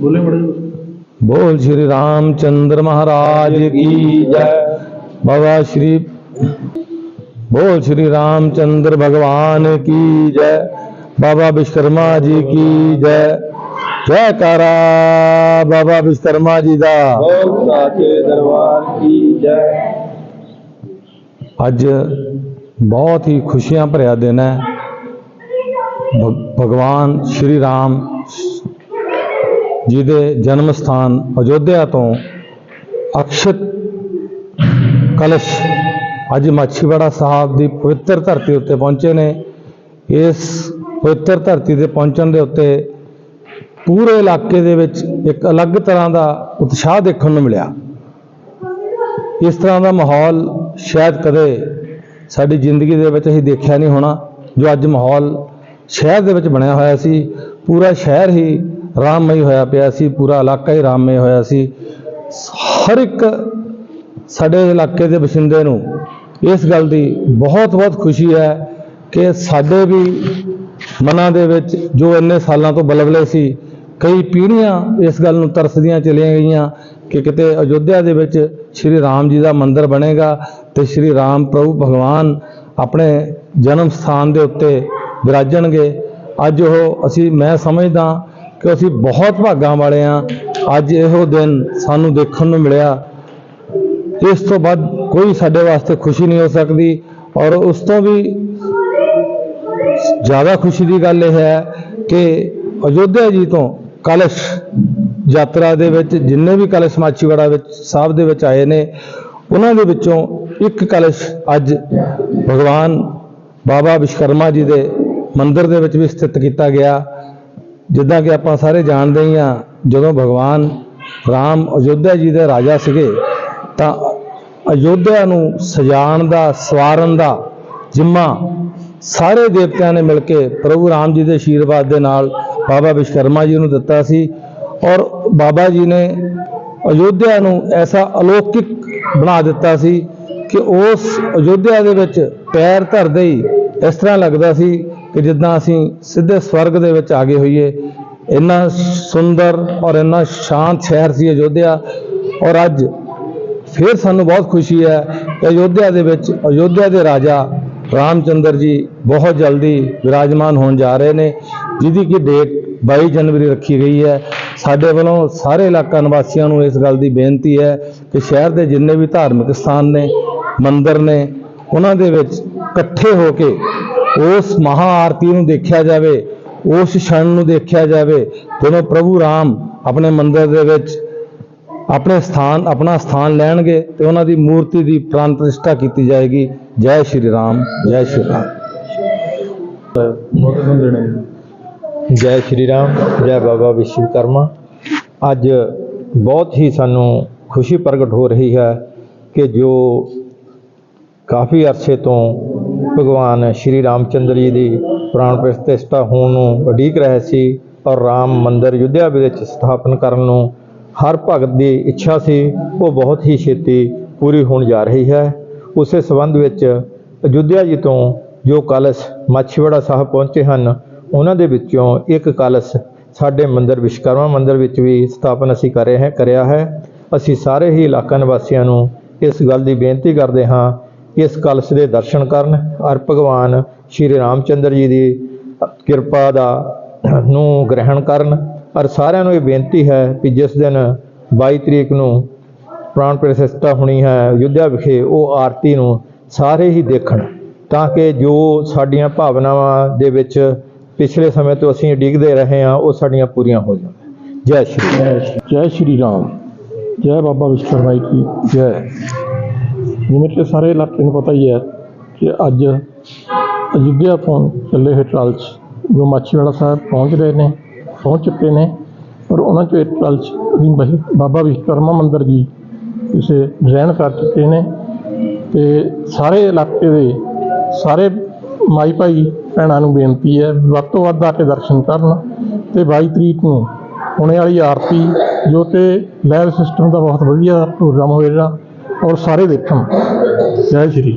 बोले बड़े। बोल श्री रामचंद्र महाराज की जय। बाबा श्री बोल श्री रामचंद्र भगवान की जय। बाबा विश्वकर्मा जी की जय। जय कारा बाबा विश्वकर्मा जी का अज बहुत ही खुशियाँ भरिया दिन है। भगवान श्री राम ਜਿਹਦੇ ਜਨਮ ਸਥਾਨ ਅਯੋਧਿਆ ਤੋਂ ਅਕਸ਼ਤ ਕਲਸ਼ ਅੱਜ ਮਾਛੀਵਾੜਾ ਸਾਹਿਬ ਦੀ ਪਵਿੱਤਰ ਧਰਤੀ ਉੱਤੇ ਪਹੁੰਚੇ ਨੇ। ਇਸ ਪਵਿੱਤਰ ਧਰਤੀ ਤੇ ਪਹੁੰਚਣ ਦੇ ਉੱਤੇ ਪੂਰੇ ਇਲਾਕੇ ਦੇ ਵਿੱਚ ਇੱਕ ਅਲੱਗ ਤਰ੍ਹਾਂ ਦਾ ਉਤਸ਼ਾਹ ਦੇਖਣ ਨੂੰ ਮਿਲਿਆ। ਇਸ ਤਰ੍ਹਾਂ ਦਾ ਮਾਹੌਲ ਸ਼ਾਇਦ ਕਦੇ ਸਾਡੀ ਜ਼ਿੰਦਗੀ ਦੇ ਵਿੱਚ ਅਸੀਂ ਦੇਖਿਆ ਨਹੀਂ ਹੋਣਾ, ਜੋ ਅੱਜ ਮਾਹੌਲ ਸ਼ਹਿਰ ਦੇ ਵਿੱਚ ਬਣਿਆ ਹੋਇਆ ਸੀ। ਪੂਰਾ ਸ਼ਹਿਰ ਹੀ ਰਾਮਮਈ ਹੋਇਆ ਪਿਆ ਸੀ, ਪੂਰਾ ਇਲਾਕਾ ਹੀ ਰਾਮਮਈ ਹੋਇਆ ਸੀ। ਹਰ ਇੱਕ ਸਾਡੇ ਇਲਾਕੇ ਦੇ ਵਸਿੰਦੇ ਨੂੰ ਇਸ ਗੱਲ ਦੀ ਬਹੁਤ ਬਹੁਤ ਖੁਸ਼ੀ ਹੈ ਕਿ ਸਾਡੇ ਵੀ ਮਨਾਂ ਦੇ ਵਿੱਚ ਜੋ ਇੰਨੇ ਸਾਲਾਂ ਤੋਂ ਬਲਬਲੇ ਸੀ, ਕਈ ਪੀੜ੍ਹੀਆਂ ਇਸ ਗੱਲ ਨੂੰ ਤਰਸਦੀਆਂ ਚਲੀਆਂ ਗਈਆਂ ਕਿ ਕਿਤੇ ਅਯੋਧਿਆ ਦੇ ਵਿੱਚ ਸ਼੍ਰੀ ਰਾਮ ਜੀ ਦਾ ਮੰਦਿਰ ਬਣੇਗਾ ਤੇ ਸ਼੍ਰੀ ਰਾਮ ਪ੍ਰਭੂ ਭਗਵਾਨ ਆਪਣੇ ਜਨਮ ਸਥਾਨ ਦੇ ਉੱਤੇ ਵਿਰਾਜਣਗੇ। ਅੱਜ ਉਹ ਅਸੀਂ, ਮੈਂ ਸਮਝਦਾ ਕਿ ਅਸੀਂ ਬਹੁਤ ਭਾਗਾਂ ਵਾਲੇ ਹਾਂ ਅੱਜ ਇਹੋ ਦਿਨ ਸਾਨੂੰ ਦੇਖਣ ਨੂੰ ਮਿਲਿਆ। ਇਸ ਤੋਂ ਬਾਅਦ ਕੋਈ ਸਾਡੇ ਵਾਸਤੇ ਖੁਸ਼ੀ ਨਹੀਂ ਹੋ ਸਕਦੀ ਔਰ ਉਸ ਤੋਂ ਵੀ ਜ਼ਿਆਦਾ ਖੁਸ਼ੀ ਦੀ ਗੱਲ ਇਹ ਹੈ ਕਿ ਅਯੋਧਿਆ ਜੀ ਤੋਂ ਕਲਸ਼ ਯਾਤਰਾ ਦੇ ਵਿੱਚ ਜਿੰਨੇ ਵੀ ਕਲਸ਼ ਮਾਚੀਵਾੜਾ ਵਿੱਚ ਸਾਹਿਬ ਦੇ ਵਿੱਚ ਆਏ ਨੇ, ਉਹਨਾਂ ਦੇ ਵਿੱਚੋਂ ਇੱਕ ਕਲਸ਼ ਅੱਜ ਭਗਵਾਨ ਬਾਬਾ ਵਿਸ਼ਕਰਮਾ ਜੀ ਦੇ ਮੰਦਿਰ ਦੇ ਵਿੱਚ ਵੀ ਸਥਿਤ ਕੀਤਾ ਗਿਆ। ਜਿੱਦਾਂ ਕਿ ਆਪਾਂ ਸਾਰੇ ਜਾਣਦੇ ਹੀ ਹਾਂ, ਜਦੋਂ ਭਗਵਾਨ ਰਾਮ ਅਯੋਧਿਆ ਜੀ ਦੇ ਰਾਜਾ ਸੀਗੇ, ਤਾਂ ਅਯੋਧਿਆ ਨੂੰ ਸਜਾਉਣ ਦਾ, ਸਵਾਰਨ ਦਾ ਜਿੰਮਾ ਸਾਰੇ ਦੇਵਤਿਆਂ ਨੇ ਮਿਲ ਕੇ ਪ੍ਰਭੂ ਰਾਮ ਜੀ ਦੇ ਆਸ਼ੀਰਵਾਦ ਦੇ ਨਾਲ ਬਾਬਾ ਵਿਸ਼ਕਰਮਾ ਜੀ ਨੂੰ ਦਿੱਤਾ ਸੀ ਔਰ ਬਾਬਾ ਜੀ ਨੇ ਅਯੋਧਿਆ ਨੂੰ ਐਸਾ ਅਲੌਕਿਕ ਬਣਾ ਦਿੱਤਾ ਸੀ ਕਿ ਉਸ ਅਯੋਧਿਆ ਦੇ ਵਿੱਚ ਪੈਰ ਧਰਦੇ ਹੀ ਇਸ ਤਰ੍ਹਾਂ ਲੱਗਦਾ ਸੀ ਕਿ ਜਿੱਦਾਂ ਅਸੀਂ ਸਿੱਧੇ ਸਵਰਗ ਦੇ ਵਿੱਚ ਆ ਗਏ ਹੋਈਏ, ਇੰਨਾ ਸੁੰਦਰ ਔਰ ਇੰਨਾ ਸ਼ਾਂਤ ਸ਼ਹਿਰ ਸੀ ਅਯੋਧਿਆ, ਔਰ ਅੱਜ ਫਿਰ ਸਾਨੂੰ ਬਹੁਤ ਖੁਸ਼ੀ ਹੈ ਕਿ ਅਯੋਧਿਆ ਦੇ ਵਿੱਚ ਅਯੋਧਿਆ ਦੇ ਰਾਜਾ ਰਾਮਚੰਦਰ ਜੀ ਬਹੁਤ ਜਲਦੀ ਵਿਰਾਜਮਾਨ ਹੋਣ ਜਾ ਰਹੇ ਨੇ, ਜਿਹਦੀ ਕਿ ਡੇਟ 22 ਜਨਵਰੀ ਰੱਖੀ ਗਈ ਹੈ। ਸਾਡੇ ਵੱਲੋਂ ਸਾਰੇ ਇਲਾਕਾ ਨਿਵਾਸੀਆਂ ਨੂੰ ਇਸ ਗੱਲ ਦੀ ਬੇਨਤੀ ਹੈ ਕਿ ਸ਼ਹਿਰ ਦੇ ਜਿੰਨੇ ਵੀ ਧਾਰਮਿਕ ਸਥਾਨ ਨੇ, ਮੰਦਿਰ ਨੇ, ਉਹਨਾਂ ਦੇ ਵਿੱਚ ਇਕੱਠੇ ਹੋ ਕੇ ਉਸ ਮਹਾ ਆਰਤੀ ਨੂੰ ਦੇਖਿਆ ਜਾਵੇ ਉਸ ਛਣ ਨੂੰ ਦੇਖਿਆ ਜਾਵੇ ਜਦੋਂ ਪ੍ਰਭੂ ਰਾਮ ਆਪਣੇ ਮੰਦਿਰ ਦੇ ਵਿੱਚ ਆਪਣੇ ਸਥਾਨ ਆਪਣਾ ਸਥਾਨ ਲੈਣਗੇ ਤੇ ਉਹਨਾਂ ਦੀ ਮੂਰਤੀ ਦੀ ਪ੍ਰਾਨ ਪ੍ਰਤਿਸ਼ਠਾ ਕੀਤੀ ਜਾਏਗੀ। ਜੈ ਸ਼੍ਰੀ ਰਾਮ ਜੈ ਸ਼੍ਰੀ ਰਾਮ। ਜੈ ਸ਼੍ਰੀ ਰਾਮ ਜੈ ਬਾਬਾ ਵਿਸ਼ਵਕਰਮਾ ਅੱਜ ਬਹੁਤ ਹੀ ਸਾਨੂੰ ਖੁਸ਼ੀ ਪ੍ਰਗਟ ਹੋ ਰਹੀ ਹੈ ਕਿ ਜੋ ਕਾਫੀ ਅਰਸੇ ਤੋਂ ਭਗਵਾਨ ਸ਼੍ਰੀ ਰਾਮਚੰਦਰ ਜੀ ਦੀ ਪ੍ਰਾਣ ਪ੍ਰਤਿਸ਼ਠਾ ਹੋਣ ਨੂੰ ਉਡੀਕ ਰਹੇ ਸੀ ਔਰ ਰਾਮ ਮੰਦਰ ਯੁੱਧਿਆ ਵਿੱਚ ਸਥਾਪਨ ਕਰਨ ਨੂੰ ਹਰ ਭਗਤ ਦੀ ਇੱਛਾ ਸੀ, ਉਹ ਬਹੁਤ ਹੀ ਛੇਤੀ ਪੂਰੀ ਹੋਣ ਜਾ ਰਹੀ ਹੈ। ਉਸੇ ਸੰਬੰਧ ਵਿੱਚ ਅਯੁੱਧਿਆ ਜੀ ਤੋਂ ਜੋ ਕਲਸ਼ ਮਾਛੀਵਾੜਾ ਸਾਹਿਬ ਪਹੁੰਚੇ ਹਨ, ਉਹਨਾਂ ਦੇ ਵਿੱਚੋਂ ਇੱਕ ਕਲਸ਼ ਸਾਡੇ ਮੰਦਰ ਵਿਸ਼ਵਕਰਮਾ ਮੰਦਰ ਵਿੱਚ ਵੀ ਸਥਾਪਨ ਅਸੀਂ ਕਰੇ ਹੈ ਕਰਿਆ ਹੈ। ਅਸੀਂ ਸਾਰੇ ਹੀ ਇਲਾਕਾ ਨਿਵਾਸੀਆਂ ਨੂੰ ਇਸ ਗੱਲ ਦੀ ਬੇਨਤੀ ਕਰਦੇ ਹਾਂ ਇਸ ਕਲਸ਼ ਦੇ ਦਰਸ਼ਨ ਕਰਨ ਔਰ ਭਗਵਾਨ ਸ਼੍ਰੀ ਰਾਮਚੰਦਰ ਜੀ ਦੀ ਕਿਰਪਾ ਦਾ ਨੂੰ ਗ੍ਰਹਿਣ ਕਰਨ ਔਰ ਸਾਰਿਆਂ ਨੂੰ ਇਹ ਬੇਨਤੀ ਹੈ ਕਿ ਜਿਸ ਦਿਨ 22 ਤਰੀਕ ਨੂੰ ਪ੍ਰਾਣ ਪ੍ਰਤਿਸ਼ਠਾ ਹੋਣੀ ਹੈ ਅਯੁੱਧਿਆ ਵਿਖੇ, ਉਹ ਆਰਤੀ ਨੂੰ ਸਾਰੇ ਹੀ ਦੇਖਣ ਤਾਂ ਕਿ ਜੋ ਸਾਡੀਆਂ ਭਾਵਨਾਵਾਂ ਦੇ ਵਿੱਚ ਪਿਛਲੇ ਸਮੇਂ ਤੋਂ ਅਸੀਂ ਉਡੀਕਦੇ ਰਹੇ ਹਾਂ, ਉਹ ਸਾਡੀਆਂ ਪੂਰੀਆਂ ਹੋ ਜਾਣ। ਜੈ ਸ਼੍ਰੀ ਰਾਮ। ਜੈ ਸ਼੍ਰੀ ਰਾਮ। ਜੈ ਬਾਬਾ ਵਿਸ਼ਵਕਰਮਾ ਜੀ ਜੈ। ਜਿਵੇਂ ਕਿ ਸਾਰੇ ਇਲਾਕੇ ਨੂੰ ਪਤਾ ਹੀ ਹੈ ਕਿ ਅੱਜ ਅਯੁੱਧਿਆ ਤੋਂ ਚੱਲੇ ਹੋਏ ਟਰਾਲਸ ਜੋ ਮਾਛੀਵਾੜਾ ਸਾਹਿਬ ਪਹੁੰਚ ਰਹੇ ਨੇ, ਪਹੁੰਚ ਚੁੱਕੇ ਨੇ ਔਰ ਉਹਨਾਂ ਚੋਂ ਇੱਕ ਟਰਾਲਸ ਅਸੀਂ ਬਾਬਾ ਵਿਸ਼ਵਕਰਮਾ ਮੰਦਿਰ ਜੀ ਕਿਸੇ ਡਿਜ਼ਾਈਨ ਕਰ ਚੁੱਕੇ ਨੇ ਤੇ ਸਾਰੇ ਇਲਾਕੇ ਦੇ ਸਾਰੇ ਮਾਈ ਭਾਈ ਭੈਣਾਂ ਨੂੰ ਬੇਨਤੀ ਹੈ ਵੀ ਵੱਧ ਤੋਂ ਵੱਧ ਆ ਕੇ ਦਰਸ਼ਨ ਕਰਨ ਤੇ 22 ਤਰੀਕ ਨੂੰ ਹੋਣੇ ਵਾਲੀ ਆਰਤੀ ਜੋ ਕਿ ਲਾਈਵ ਸਿਸਟਮ ਦਾ ਬਹੁਤ ਵਧੀਆ ਪ੍ਰੋਗਰਾਮ ਹੋਏਗਾ ਔਰ ਸਾਰੇ ਦੇਖਣ। ਜੈ ਸ਼੍ਰੀ